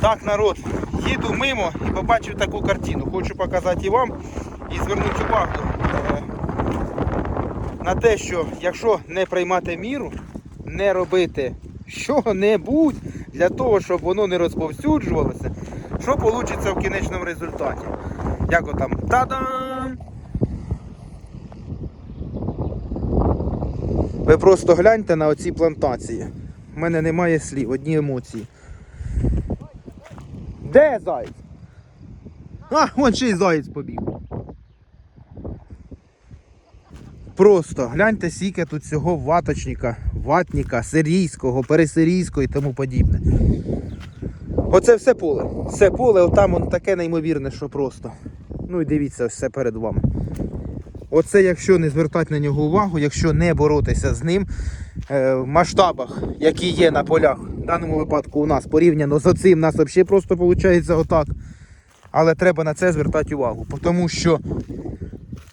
Так, народ, їду мимо і побачив таку картину. Хочу показати і вам і звернути увагу е, на те, що якщо не приймати міру, не робити що-небудь для того, щоб воно не розповсюджувалося, що вийде в кінечному результаті. Як отам та-дам! Ви просто гляньте на оці плантації. У мене немає слів, одні емоції. Де заєць? А, вон ще й заєць побіг. Просто гляньте скільки тут цього ваточника, ватника, сирійського, пересирійського і тому подібне. Оце все поле. Все поле, отам воно таке неймовірне, що просто. Ну і дивіться, ось все перед вами. Оце якщо не звертати на нього увагу, якщо не боротися з ним е, в масштабах, які є на полях, даному випадку у нас порівняно з оцим, у нас взагалі просто виходить отак. Але треба на це звертати увагу, тому що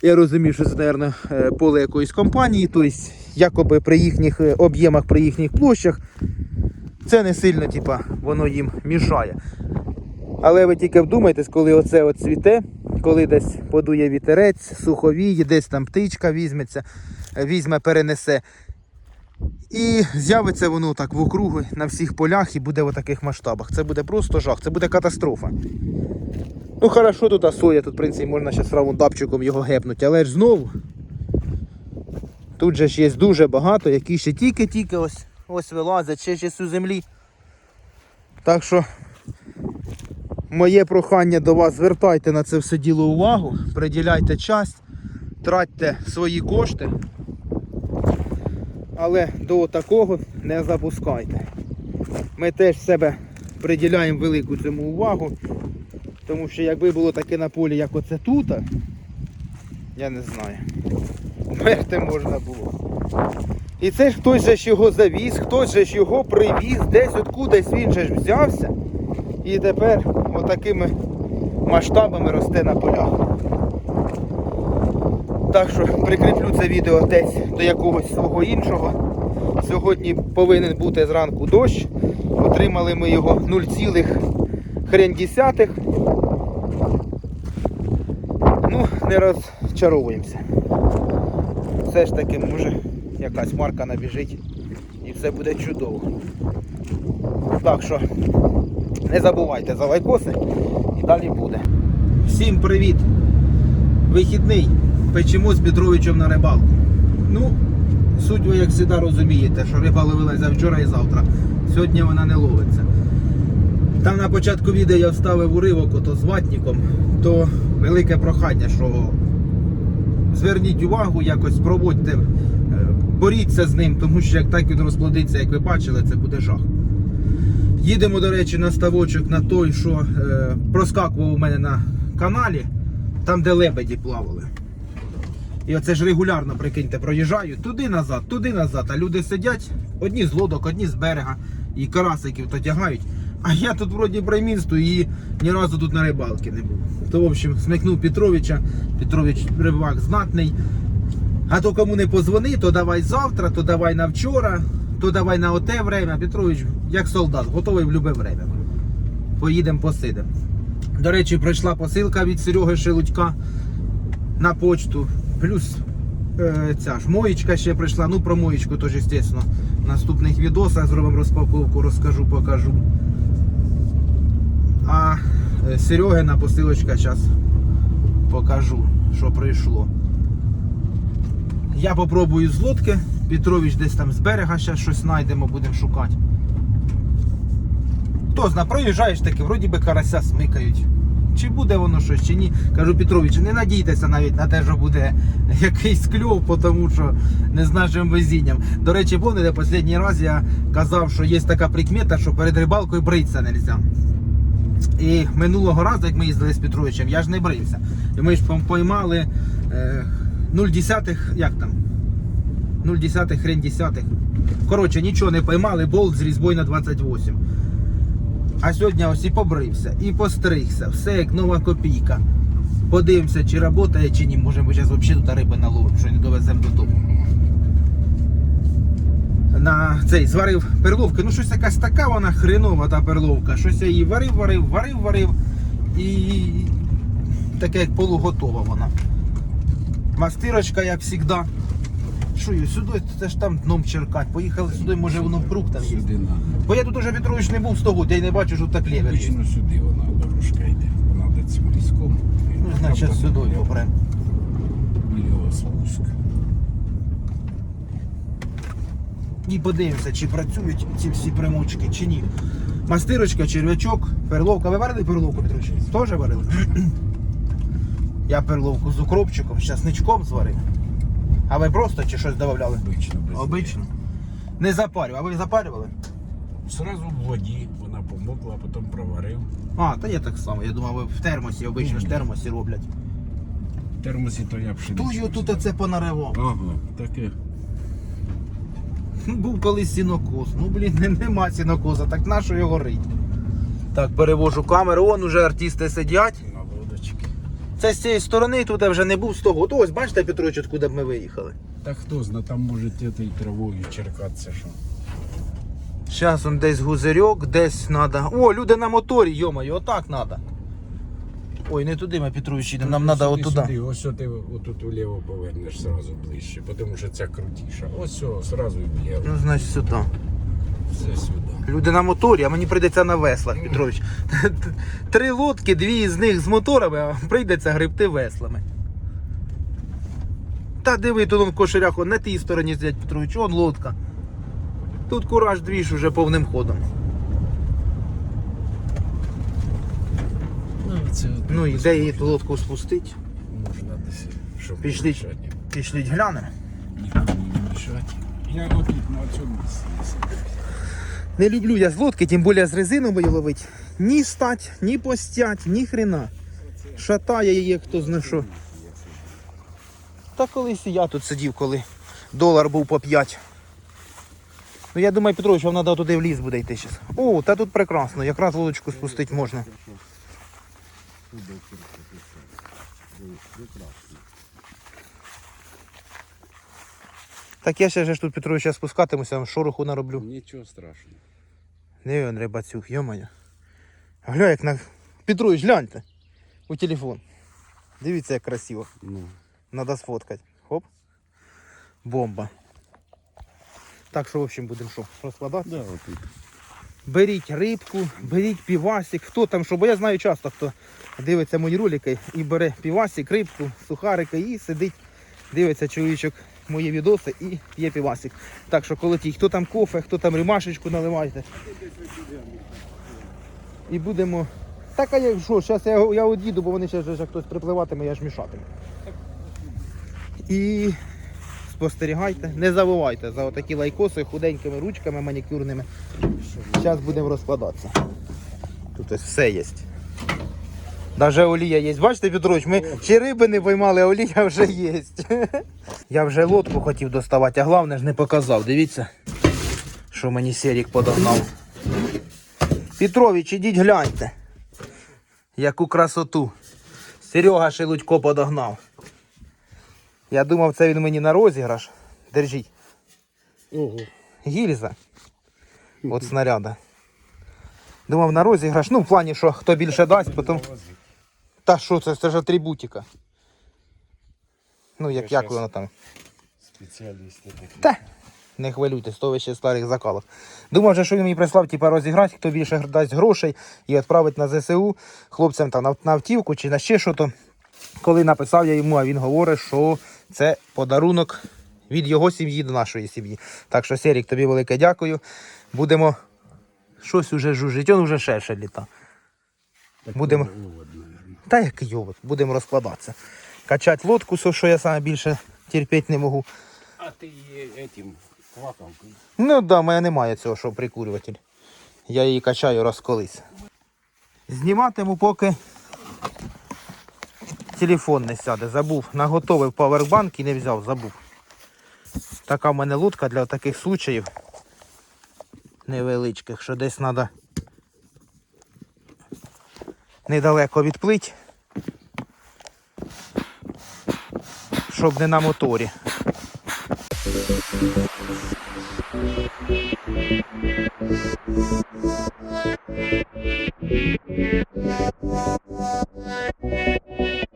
я розумію, що це, мабуть, поле якоїсь компанії, тобто якоби при їхніх е, об'ємах, при їхніх площах, це не сильно типа, воно їм мішає. Але ви тільки вдумайтесь, коли оце от цвіте, коли десь подує вітерець, суховіє, десь там птичка візьметься, е, візьме, перенесе. І з'явиться воно так в округи на всіх полях і буде в таких масштабах. Це буде просто жах, це буде катастрофа. Ну хорошо, тут соя, тут в принципі можна ще з раундапчиком його гепнути, але ж знову. Тут же ж є дуже багато, які ще тільки-тільки ось, ось вилазять, ще ще з землі. Так що моє прохання до вас, звертайте на це все діло увагу, приділяйте час, тратьте свої кошти, але до такого не запускайте. Ми теж себе приділяємо велику цьому увагу, тому що якби було таке на полі, як оце тут, я не знаю. Мерти можна було. І це ж хтось же ж його завіз, хтось же ж його привіз, десь откудись він же ж взявся. І тепер отакими масштабами росте на полях. Так що прикріплю це відео десь до якогось свого іншого. Сьогодні повинен бути зранку дощ. Отримали ми його 0, хрен десятих. Ну, не розчаровуємося. Все ж таки, може, якась марка набіжить і все буде чудово. Так що не забувайте за лайкоси і далі буде. Всім привіт! Вихідний. Печемо з Петровичем на рибалку. Ну, суть ви як завжди розумієте, що риба ловилася вчора і завтра. Сьогодні вона не ловиться. Там на початку відео я вставив уривок ото з ватником, то велике прохання, що зверніть увагу, якось проводьте, е, боріться з ним, тому що як так він розплодиться, як ви бачили, це буде жах. Їдемо, до речі, на ставочок на той, що е, проскакував у мене на каналі, там, де лебеді плавали. І оце ж регулярно, прикиньте, проїжджаю туди назад, туди назад. А люди сидять, одні з лодок, одні з берега, і карасиків то тягають. А я тут вроді браймінствую і ні разу тут на рибалки не був. То, в общем, смикнув Петровича. Петрович рибак знатний. А то кому не позвони, то давай завтра, то давай на вчора, то давай на оте время. Петрович, як солдат, готовий в любе время. Поїдемо посидимо. До речі, прийшла посилка від Сереги Шелудька на почту. Плюс е, ця ж моєчка ще прийшла. Ну про моєчку теж, звісно, в наступних відосах зробимо розпаковку, розкажу, покажу. А е, Серегина посилочка зараз покажу, що прийшло. Я попробую з лодки. Петрович десь там з берега ще щось знайдемо, будемо шукати. Хто зна, проїжджаєш таки, вроді би карася смикають. Чи буде воно щось, чи ні. Кажу Петрович, не надійтеся навіть на те, що буде якийсь кльов, тому що не з нашим везінням. До речі, пам'ятаєте, останній раз я казав, що є така прикмета, що перед рибалкою бритися не можна. І минулого разу, як ми їздили з Петровичем, я ж не брився. І ми ж поймали е, 0,10, як там? 0,10 хрен десятих. Коротше, нічого не поймали, болт з різьбою на 28. А сьогодні ось і побрився, і постригся, все як нова копійка. Подивимося, чи працює, чи ні. Може ми зараз взагалі тут риби наловимо, що не довеземо додому. на цей зварив перловки. Ну щось якась така вона хренова та перловка. Щось я її варив, варив, варив, варив. І таке як полуготова вона. Мастирочка, як завжди. Її сюди, це ж там дном черкать. Поїхали сюди, може воно вкруг там є. Сюди надо. Бо я тут уже Петрович не був 100 год, я й не бачу, що так лєвер є. Обично сюди вона дорожка йде. Вона де цим ліском. Ну, значить, сюди попрем. Його спуск. І подивимося, чи працюють ці всі примочки, чи ні. Мастирочка, черв'ячок, перловка. Ви варили перловку, Петрович? Теж варили? Я перловку з укропчиком, з часничком зварив. А ви просто чи щось додавали? Обично без Обично. Не запарював. А ви запарювали? Сразу в воді вона помокла, а потім проварив. А, та я так само. Я думав, ви в термосі, обично ж термосі роблять. В термосі то я пшеницю. Тую тут оце понаривав. Ага, таке. Ну, Був колись сінокос. Ну, блін, не, нема сінокоса, так на що його рить? Так, перевожу камеру, вон уже артисти сидять. Це з цієї сторони, тут вже не був з того. От ось, бачите, Петрович, откуда б ми виїхали. Та хто зна, там може тією травою черкатися, що. Зараз он десь гузирьок, десь треба. О, люди на моторі, йомаю, отак треба. Ой, не туди ми, Петрович, їдемо, нам треба отуди. Ось ти отут вліво повернеш сразу ближче, тому що ця крутіша. Ось все, сразу і вліво. Ну, значить, сюди. Все сюди. Люди на моторі, а мені прийдеться на веслах, Петрович. Три лодки, дві з них з моторами, а прийдеться гребти веслами. Та диви, тут он кошерях, он на тій стороні сидять, Петрович, он лодка. Тут кураж двіж уже повним ходом. Ну, це Ну і де її ту лодку спустить? можна десь, щоб Пішліть. не мішати. Пішліть глянемо. Нікому не мішати. Я отут на цьому місці. Не люблю я з лодки, тим більше з резинової ловить. Ні стать, ні постять, ні хрена. Шатає її, хто зна що. Та колись і я тут сидів, коли долар був по 5. Ну я думаю, Петрович, вам треба туди в ліс буде йти зараз. О, та тут прекрасно, якраз лодочку спустити можна. Так я ще ж тут Петрович я спускатимуся, шороху нароблю. Нічого страшного. Не він рибацюк, йомаю. Гля, як на. Петрович, гляньте. У телефон. Дивіться, як красиво. Ну. Надо сфоткати. Хоп. Бомба. Так що, в общем, будемо що, розкладати? Да, отут. Беріть рибку, беріть півасик. Хто там, що, бо я знаю часто, хто дивиться мої ролики і бере півасик, рибку, сухарики і сидить, дивиться чоловічок мої відоси і п'є півасик. Так що колотіть, хто там кофе, хто там римашечку наливайте. І будемо. Так, а як що, зараз я, я од'їду, бо вони ще ж хтось припливатиме, я ж мішатиму. І спостерігайте, не забувайте за отакі лайкоси худенькими ручками манікюрними. Зараз будемо розкладатися. Тут ось все є. Навіть олія є. Бачите, Петрович, ми ще риби не поймали, а олія вже є. Я вже лодку хотів доставати, а головне ж не показав. Дивіться, що мені Серік подогнав. Петрович, ідіть гляньте. Яку красоту. Серега Шелудько подогнав. Я думав, це він мені на розіграш. Держіть. Ого. Гільза. От снаряда. Думав на розіграш. Ну, в плані, що хто більше дасть, потім. Та що це? Це ж атрибутика. Ну, як, як воно там. Спеціалісти такі. Та, не хвилюйтесь, то ви ще старих закалок. Думав, що він мені прислав, типа, розіграти, хто більше дасть грошей і відправить на ЗСУ хлопцям там на, автівку чи на ще що то. Коли написав я йому, а він говорить, що це подарунок від його сім'ї до нашої сім'ї. Так що, Серік, тобі велике дякую. Будемо щось уже жужить, он уже шерше літа. Будемо. Та який йовот, будемо розкладатися. Качати лодку, що я саме більше терпіти не можу. А ти этим квакавкою. Ну так, да, в мене немає цього, що прикурюватель. Я її качаю раз колись. Зніматиму, поки телефон не сяде. Забув. Наготовив павербанк і не взяв, забув. Така в мене лодка для таких случаїв невеличких, що десь треба недалеко відплить, щоб не на моторі. Єсть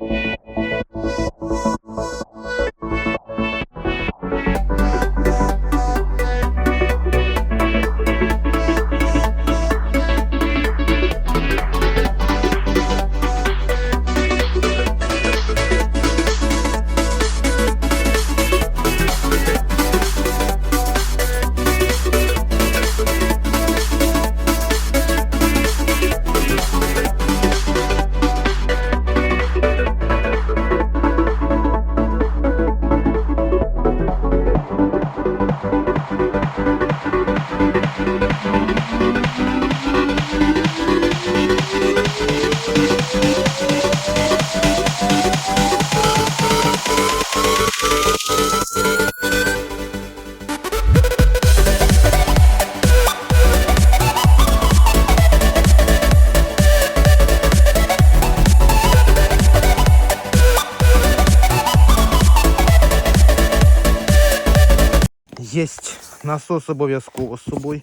насос обов'язково з собою.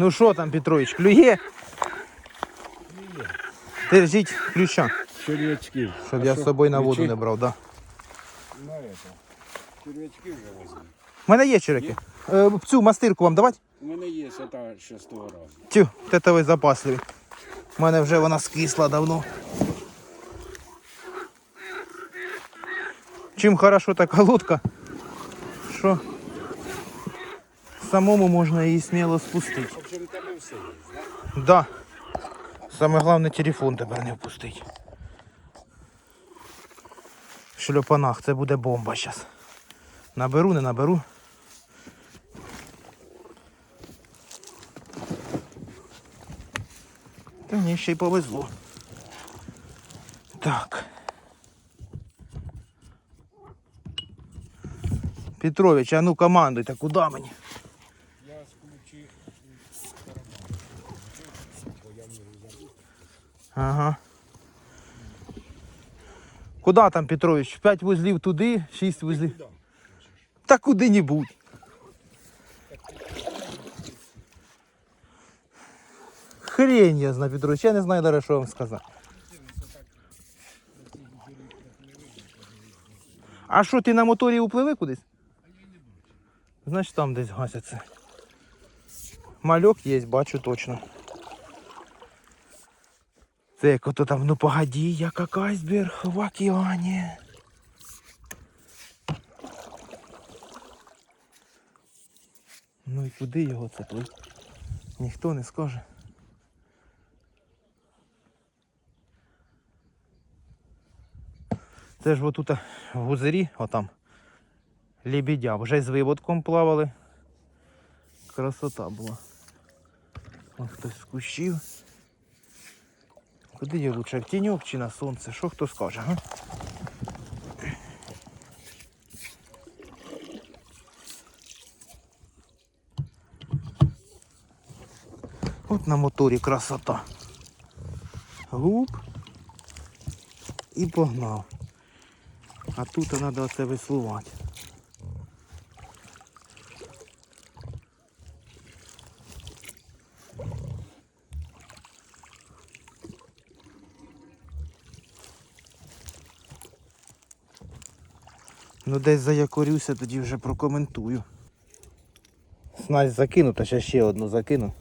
Ну що там, Петрович, клює? Держіть ключа, Черв'ячки. щоб я з собою на воду не брав, да. На это. Черв'ячки вже возьму. У мене є череки. Е, цю мастирку вам давати? У мене є та ще з того разу. Тю, те то ви запасливі. У мене вже вона скисла давно. Чим хорошо така лодка, що самому можна її сміло спустити. В общем, тебе все є, да? Саме головне телефон тепер не впустить. Шльопанах, це буде бомба зараз. Наберу, не наберу. Та ні, ще й повезло. Так. Петрович, а ну командуйте, куди мені? Я включив Ага. Куда там, Петрович? П'ять вузлів туди, шість вузлів. Та куди-небудь. Хрень я знаю, Петрович, я не знаю даже, що вам сказати. А що, ти на моторі upливи кудись? Значить там десь гасяться. Мальок є, бачу точно. Це як ото там, ну погоді, я як айсберг в океані. Ну і куди його це плить? Ніхто не скаже. Це ж отут в озері, отам, лебедя, вже з виводком плавали. Красота була. Ось хтось з кущів. Куди її лучше, в тіньок чи на сонце? Що хто скаже, га? От на моторі красота. Гуп. І погнав. А тут треба оце веслувати. Ну десь заякорюся, тоді вже прокоментую. Снасть закинута, ще ще одну закину.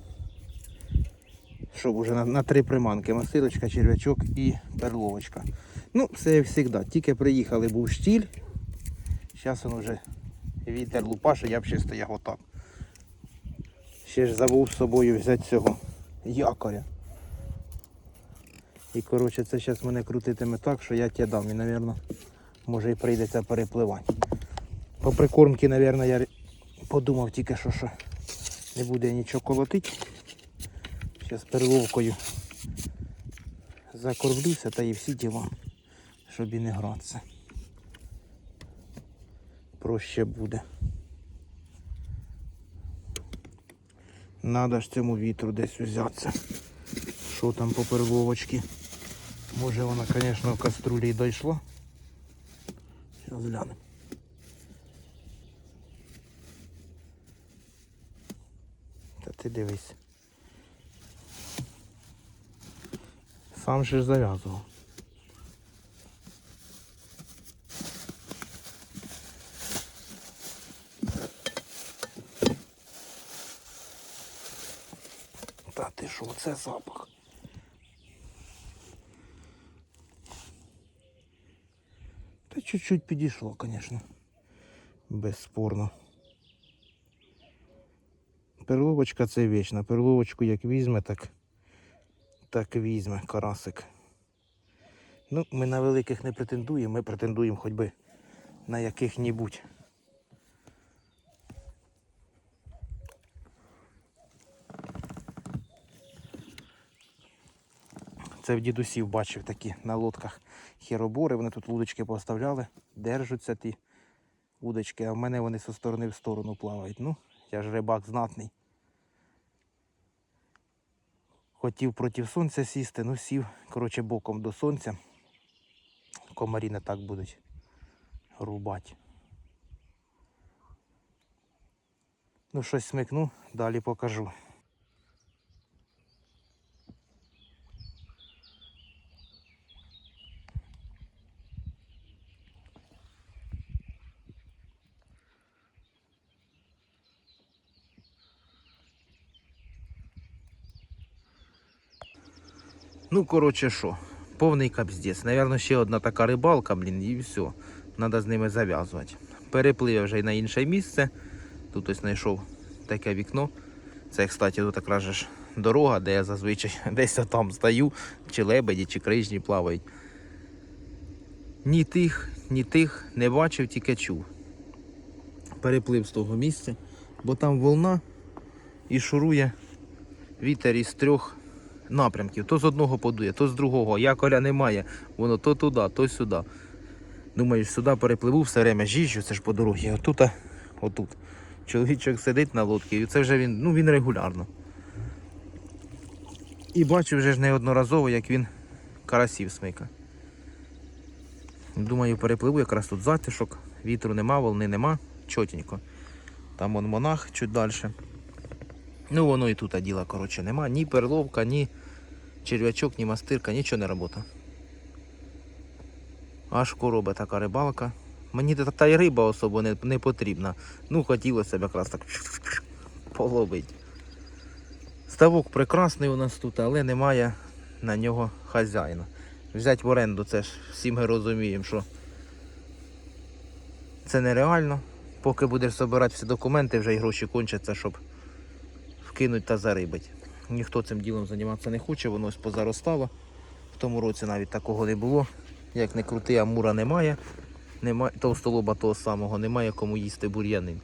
Щоб уже на, на три приманки. Масилочка, черв'ячок і перловочка. Ну, все як завжди. Тільки приїхали, був штіль. Зараз він вже вітер лупаше, я б ще стояв отак. Ще ж забув з собою взяти цього якоря. І коротше це зараз мене крутитиме так, що я тебе дам. І, мабуть, може і прийдеться перепливати. По прикормці, мабуть, я подумав тільки, що, що не буде нічого колотити. Зараз перловкою закормлюся та і всі діла, щоб і не гратися. Проще буде. Надо ж цьому вітру десь взятися. Що там по перловочці? Може вона, звісно, в каструлі й дійшла. Зараз глянемо. Та ти дивись. Сам же ж зав'язував. Та ти що, це запах? Чуть-чуть підійшло, звісно. Безспорно. Перловочка це вічна. Перловочку як візьме, так, так візьме карасик. Ну, ми на великих не претендуємо, ми претендуємо хоч би на яких-небудь. Це в дідусів бачив такі на лодках хіробори. Вони тут удочки поставляли, держаться ті удочки, а в мене вони зі сторони в сторону плавають. Ну, я ж рибак знатний. Хотів проти сонця сісти, ну сів, коротше, боком до сонця. Комарі не так будуть рубати. Ну, щось смикну, далі покажу. Ну, коротше, що, повний капздець. Навірно, ще одна така рибалка, блін, і все. Треба з ними зав'язувати. Переплив я вже на інше місце. Тут ось знайшов таке вікно. Це, кстати, тут якраз ж дорога, де я зазвичай десь там стою, чи лебеді, чи крижні плавають. Ні тих, ні тих не бачив, тільки чув. Переплив з того місця, бо там волна і шурує вітер із трьох напрямків. То з одного подує, то з другого. Якоря немає. Воно то туди, то сюди. Думаю, сюди перепливу, все время жіжджу, це ж по дорозі. Отут, отут. Чоловічок сидить на лодці, і це вже він, ну він регулярно. І бачу вже ж неодноразово, як він карасів смика. Думаю, перепливу якраз тут затишок, вітру нема, волни нема, чотенько. Там вон монах чуть далі. Ну воно і тут діла, коротше, нема. Ні перловка, ні черв'ячок, ні мастирка, нічого не робота. Аж короба така рибалка. Мені та, й риба особо не, не потрібна. Ну, хотілося б якраз так половити. Ставок прекрасний у нас тут, але немає на нього хазяїна. Взяти в оренду, це ж всі ми розуміємо, що це нереально. Поки будеш збирати всі документи, вже й гроші кончаться, щоб вкинуть та зарибить. Ніхто цим ділом займатися не хоче, воно ось позаростало. В тому році навіть такого не було. Як не крути, амура немає. немає товстолоба того самого, немає кому їсти бур'яни.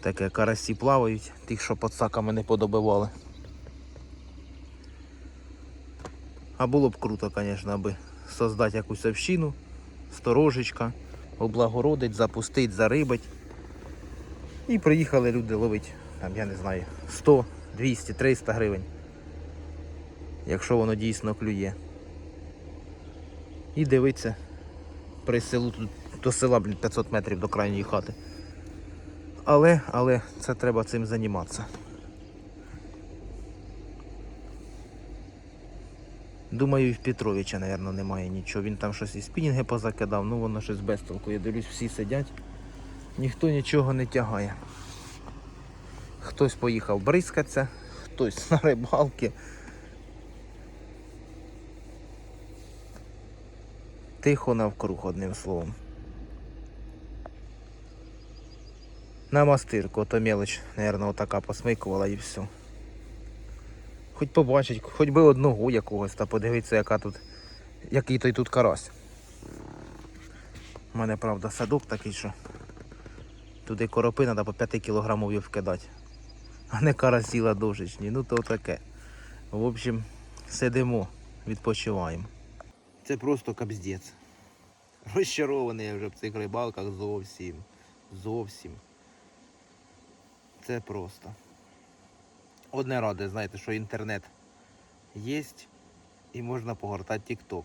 Таке карасі плавають, тих, що під саками не подобивали. А було б круто, звісно, аби создати якусь общину, сторожечка, облагородить, запустить, зарибить. І приїхали люди ловити, там, я не знаю, 100, 200, 300 гривень. Якщо воно дійсно клює. І дивиться при селу до села блін, 500 метрів до крайньої хати. Але, але це треба цим займатися. Думаю, і в Петровича, мабуть, немає нічого. Він там щось і спінінги позакидав, ну воно щось без толку. Я дивлюсь, всі сидять, ніхто нічого не тягає. Хтось поїхав бризкатися, хтось на рибалки. Тихо навкруг, одним словом. На мастирку, то мелоч, мабуть, отака посмикувала і все. Хоч побачить, хоч би одного якогось та подивитися, яка тут, який той тут карась. У мене, правда, садок такий, що туди коропи треба по 5 кілограмів вкидати. А не карасі ладошечні, ну то таке. В общем, сидимо, відпочиваємо. Це просто капздець. Розчарований я вже в цих рибалках зовсім. Зовсім. Це просто. Одне ради, знаєте, що інтернет є і можна погортати TikTok.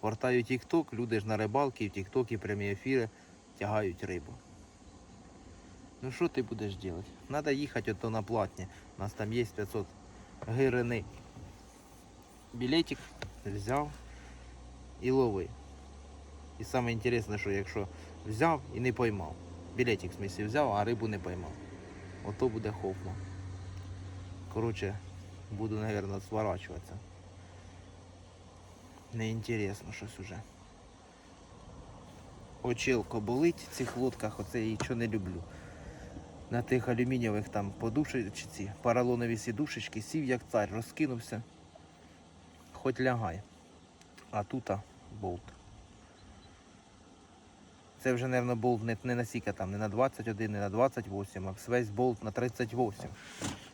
Гортаю TikTok, люди ж на рибалки, в TikTok і прямі ефіри тягають рибу. Ну що ти будеш робити? Треба їхати ото на платні. У нас там є 500 гирини. Білетик взяв і лови. І саме інтересне, що якщо взяв і не поймав. Білетик в смісі взяв, а рибу не поймав. Ото буде хопно. Коротше, буду, мабуть, сворачуватися. Неінтересно щось уже. Очілко болить в цих лодках, оце я нічого не люблю. На тих алюмінієвих там подушечці, поролонові сідушечки, сів як цар, розкинувся. Хоч лягай. А тут болт. Це вже, мабуть, болт не, не на сіка там, не на 21, не на 28, а весь болт на 38.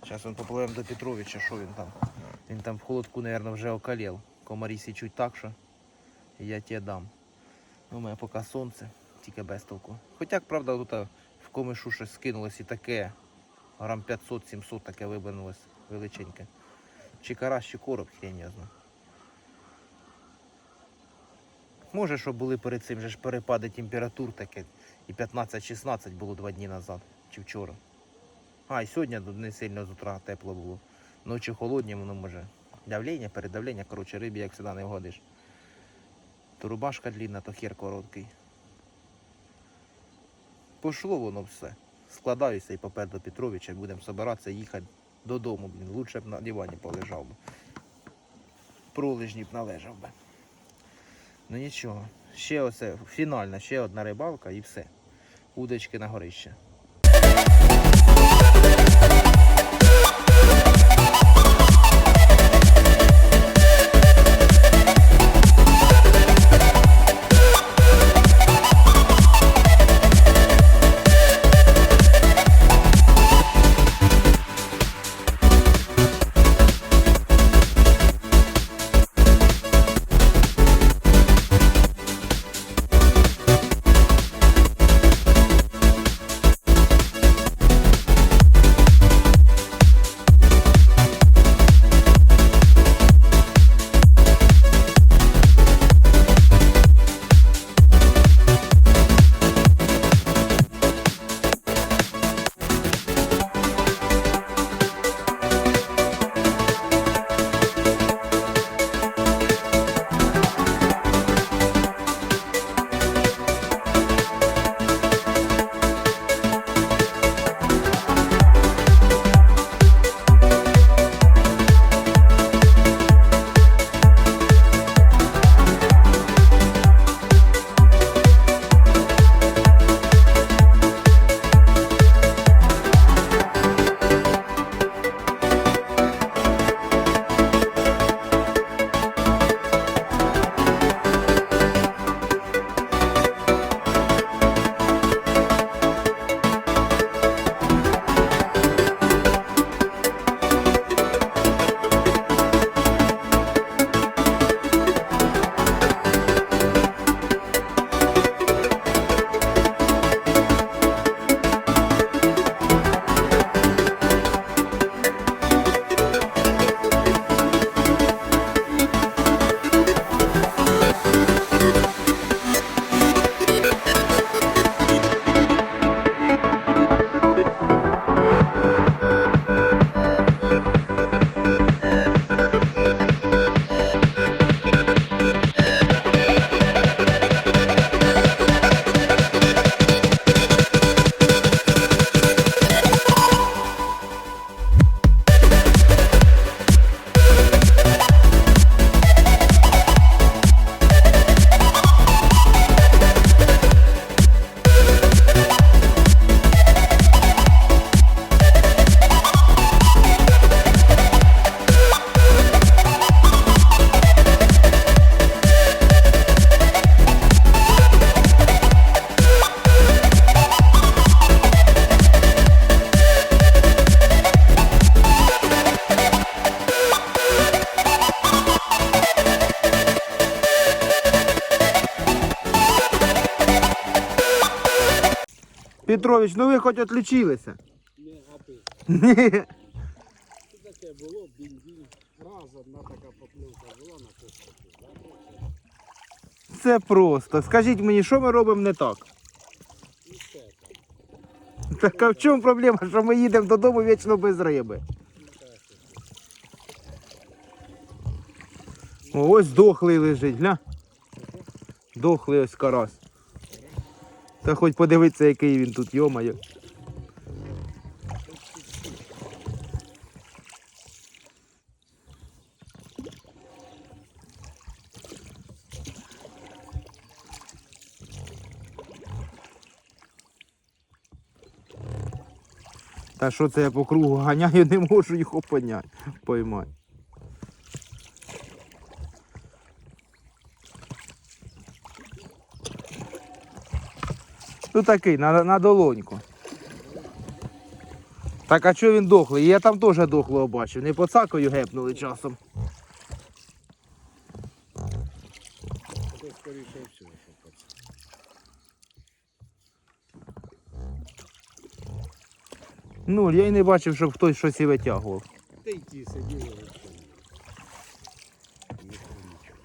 Зараз він попливемо до Петровича, що він там. Він там в холодку, мабуть, вже околів. Комарі січуть так, що я тебе дам. Ну, у мене поки сонце, тільки без толку. Хоча, правда, тут комишу щось скинулось і таке. Грам 500-700 таке вибинулось величеньке. Чи карась, чи короб, хрень я знаю. Може, що були перед цим же ж перепади температур таке. І 15-16 було два дні назад, чи вчора. А, і сьогодні не сильно з утра тепло було. Ночі холодні, воно може. Давлення, передавлення, коротше, рибі, як завжди, не вгодиш. То рубашка длінна, то хер короткий. Пошло воно все. Складаюся і попер до Петровича, будемо збиратися їхати додому, блін. Лучше б на дивані полежав би. Пролежні б належав би. Ну нічого. Ще оце фінальна, ще одна рибалка і все. Удочки на горище. Петрович, ну ви хоч відлічилися. Не. Ні. Що таке було, бінь-бінь. Раз одна така поплювка була на косточку. Це просто. Скажіть мені, що ми робимо не так? Так а в чому проблема, що ми їдемо додому вічно без риби? Ось дохлий лежить, гля. Дохлий ось карась. Та хоч подивитися, який він тут, йомаю. Та що це я по кругу ганяю, не можу їх опоняти, поймати. Ну такий, на, на долоньку. Так а чого він дохлий? Я там теж дохлого бачив. Не по цакою гепнули часом. Ну, я й не бачив, щоб хтось щось і витягував. Та й ті сиділи взагалі. Ніхто нічого.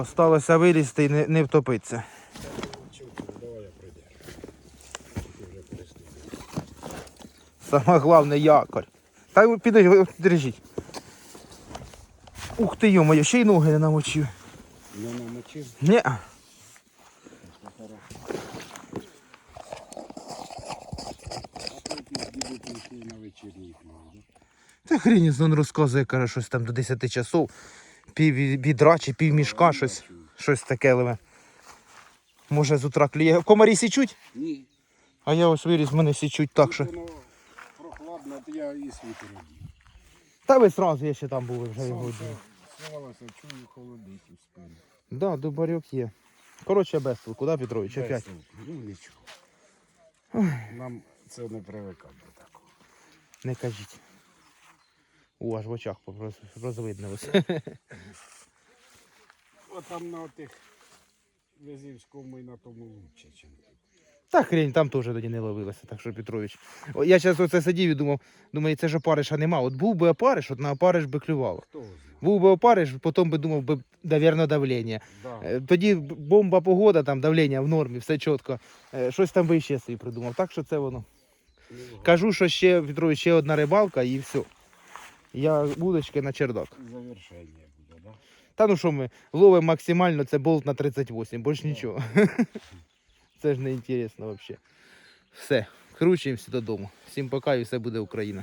Осталося вилізти і не, не втопитися. Саме головне якорь. Та піди, держіть. Ух ти йо ще й ноги не намочив. Не намочив? Ні. Та хрінь він розказує, каже, щось там до 10 часов. Пів відра чи пів мішка, щось, щось таке леве. Може з утра кліє. Комарі січуть? Ні. А я ось виріс, мене січуть так що. Прохладно, то я і родів. Та ви сразу, я ще там був вже його. Сховалося, чую холодить у спину. Да, дубарьок є. Коротше, без толку, да, Петрович? Опять. Толку. Ну нічого. Нам це не привикати до такого. Не кажіть. О, аж в очах роз- розвиднилось. От там на тих Вязівському і на тому лучше, тут. Та хрень, там теж тоді не ловилося, так що Петрович. О, Я зараз оце сидів і думав, думаю, це ж опариша нема. От був би опариш, от на опариш би клювало. Хто знає? Був би опариш, потім би думав би, навірно, давлення. Да. Е, Тоді бомба погода, там давлення в нормі, все чітко. Е, Щось там би ще собі придумав. Так що це воно. Ну, Кажу, що ще, Петрович, ще одна рибалка і все. Я вудочки на чердак. Завершення буде, да? Та ну що ми, ловимо максимально, це болт на 38, більше нічого. Це ж не інтересно взагалі. Все, кручуємося додому. Всім пока і все буде Україна.